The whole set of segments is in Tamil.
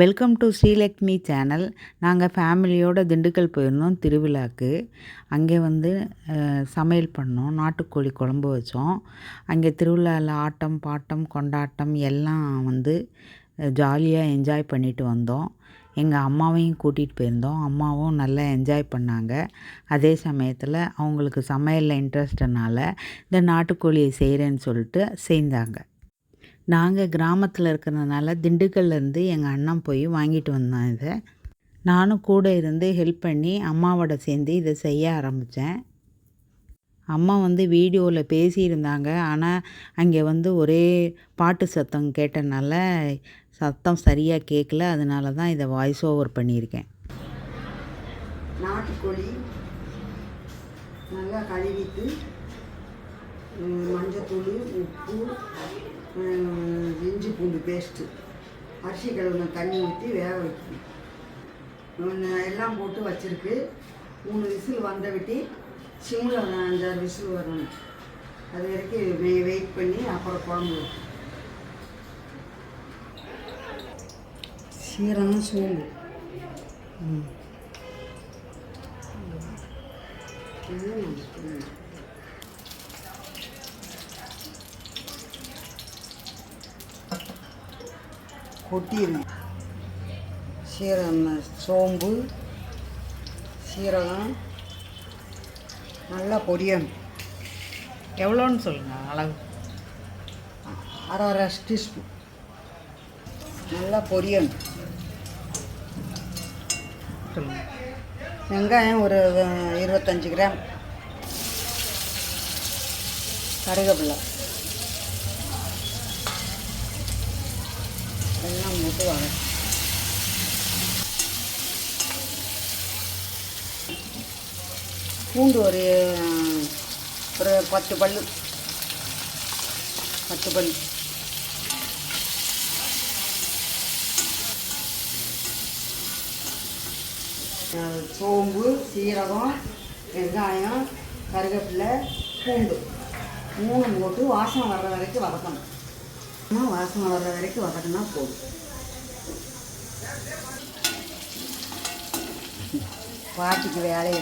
வெல்கம் டு ஸ்ரீலக்ஷ்மி சேனல் நாங்கள் ஃபேமிலியோடு திண்டுக்கல் போயிருந்தோம் திருவிழாக்கு. அங்கே வந்து சமையல் பண்ணோம் நாட்டுக்கோழி குழம்பு வச்சோம். அங்கே திருவிழாவில் ஆட்டம் பாட்டம் கொண்டாட்டம் எல்லாம் வந்து ஜாலியாக என்ஜாய் பண்ணிட்டு வந்தோம். எங்கள் அம்மாவையும் கூட்டிகிட்டு போயிருந்தோம். அம்மாவும் நல்லா என்ஜாய் பண்ணாங்க. அதே சமயத்தில் அவங்களுக்கு சமையலில் இன்ட்ரெஸ்ட்னால இந்த நாட்டுக்கோழியை செய்கிறேன்னு சொல்லிட்டு செய்தாங்க நாங்கள் கிராமத்தில் இருக்கிறதுனால திண்டுக்கல்லேருந்து எங்கள் அண்ணன் போய் வாங்கிட்டு வந்தான் இதை. நானும் கூட இருந்து ஹெல்ப் பண்ணி அம்மாவோட சேர்ந்து இதை செய்ய ஆரம்பித்தேன் அம்மா வந்து வீடியோவில் பேசியிருந்தாங்க. ஆனால் அங்கே வந்து ஒரே பாட்டு சத்தம் கேட்டனால சத்தம் சரியாக கேட்கல அதனால தான் இதை வாய்ஸ் ஓவர் பண்ணியிருக்கேன். நாட்டுக்கோழி நல்லா கழுவிட்டு மஞ்சத்தூள் உப்பு இஞ்சி பூண்டு பேஸ்ட்டு அரிசி கழுவுன தண்ணி ஊற்றி வேக வைக்கணும். எல்லாம் போட்டு வச்சிருக்கு. மூணு விசில் வந்த விட்டி சிம்மில் அஞ்சாறு விசில் வரணும். அது வரைக்கும் வெயிட் பண்ணி அப்புறம் குழம்பு சீரகம் சோம்பு. ம். கொட்டிடுங்க சீரகம் சோம்பு சீரகம் நல்லா பொரியணும். எவ்வளோன்னு சொல்லுங்கள் அளவு? அரை அரை டீஸ்பூன் நல்லா பொரியணும். சொல்லுங்கள் வெங்காயம் ஒரு இருபத்தஞ்சி கிராம். கருவேப்பிலை எல்லாம் போட்டு வர பூண்டு ஒரு ஒரு பத்து பல்லு பத்து பல்லு சோம்பு சீரகம் வெங்காயம் கருவேப்பிலை பூண்டு மூணு போட்டு வாசனை வர்ற வரைக்கும் வதக்கணும் இன்னும் வாசனை வர்ற வரைக்கும் வதக்கினா போதும். பாட்டிக்கு வேலையை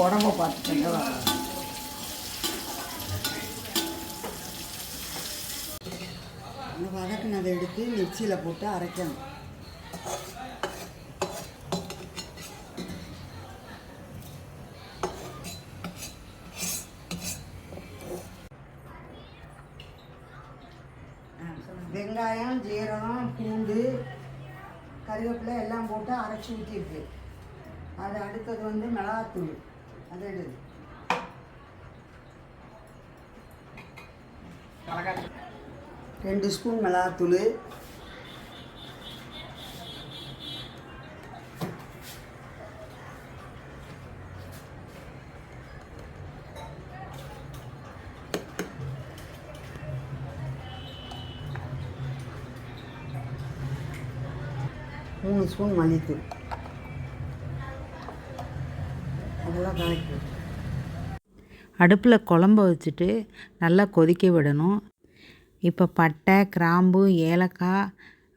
உடம்ப பார்த்துக்கங்க. அந்த வதக்கினதை எடுத்து மிக்சியில் போட்டு அரைக்கணும். வெங்காயம் ஜீரகம் பூண்டு கருவேப்பிலை எல்லாம் போட்டு அரைச்சி ஊற்றிருக்கு அது அடுத்தது வந்து மிளகாத்தூள். அதை எடு. ரெண்டு ஸ்பூன் மிளகாத்தூள். மூணு ஸ்பூன் மல்லித்தூள். அதெல்லாம் கலக்கி அடுப்பில் குழம்ப வச்சுட்டு நல்லா கொதிக்க விடணும். இப்போ பட்டை கிராம்பு ஏலக்காய்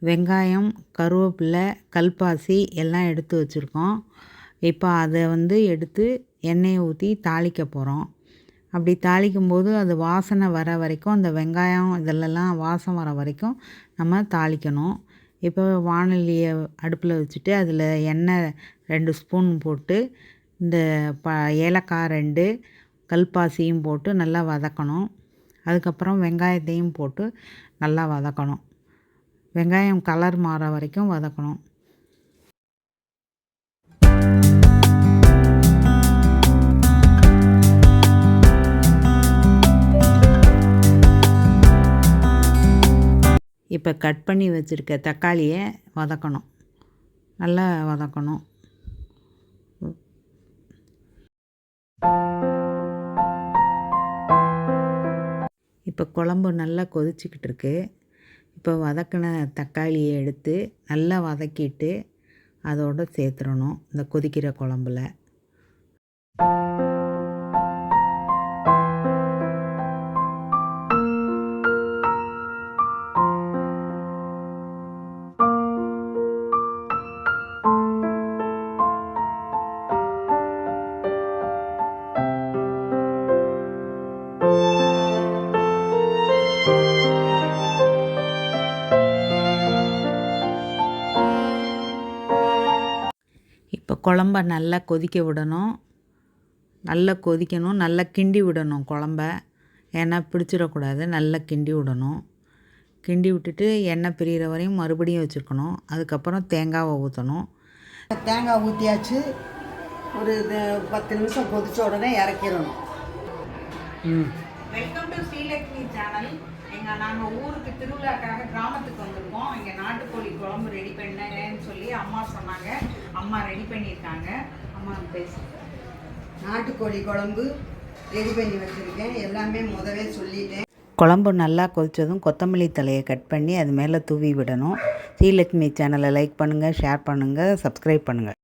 வெங்காயம் கருவேப்பிலை கல்பாசி எல்லாம் எடுத்து வச்சுருக்கோம். இப்போ அதை வந்து எடுத்து எண்ணெயை ஊற்றி தாளிக்க போகிறோம். அப்படி தாளிக்கும் போது அது வாசனை வர வரைக்கும் அந்த வெங்காயம் இதெல்லாம் வாசம் வர வரைக்கும் நம்ம தாளிக்கணும். இப்போ வானொலியை அடுப்பில் வச்சுட்டு அதில் எண்ணெய் ரெண்டு ஸ்பூன் போட்டு இந்த ப ஏலக்காய் ரெண்டு கல்பாசியும் போட்டு நல்லா வதக்கணும். அதுக்கப்புறம் வெங்காயத்தையும் போட்டு நல்லா வதக்கணும். வெங்காயம் கலர் மாற வரைக்கும் வதக்கணும். இப்போ கட் பண்ணி வச்சுருக்க தக்காளியை வதக்கணும். நல்லா வதக்கணும். இப்போ குழம்பு நல்லா கொதிச்சுக்கிட்டு இருக்கு இப்போ வதக்கின தக்காளியை எடுத்து நல்லா வதக்கிட்டு அதோட சேர்த்துடணும் இந்த கொதிக்கிற குழம்புல. குழம்ப நல்லா கொதிக்க விடணும். நல்லா கொதிக்கணும். நல்லா கிண்டி விடணும் குழம்ப. ஏன்னா பிடிச்சிடக்கூடாது. நல்லா கிண்டி விடணும். கிண்டி விட்டுட்டு எண்ணெய் பிரிகிற வரையும் மறுபடியும் வச்சுருக்கணும். அதுக்கப்புறம் தேங்காவை ஊற்றணும். தேங்காய் ஊற்றியாச்சு ஒரு இது பத்து நிமிஷம் கொதிச்ச உடனே இறக்கிடணும். ம். வெல்கம் டு ஸ்ரீலக்ஷ்மி சேனல் எங்கள் நாங்கள் ஊருக்கு திருவிழாக்காக கிராமத்துக்கு வந்திருக்கோம். இங்கே நாட்டுக்கோழி குழம்பு ரெடி பண்ணேன்னு சொல்லி அம்மா சொன்னாங்க. அம்மா ரெடி பண்ணியிருக்காங்க. அம்மா பேசு நாட்டுக்கோழி குழம்பு ரெடி பண்ணி வச்சுருக்கேன். எல்லாமே முதவே சொல்லிட்டேன். குழம்பு நல்லா கொதித்ததும் கொத்தமல்லி தலையை கட் பண்ணி அது மேலே தூவி விடணும். ஸ்ரீலக்ஷ்மி சேனலை லைக் பண்ணுங்கள் ஷேர் பண்ணுங்கள் சப்ஸ்கிரைப் பண்ணுங்கள்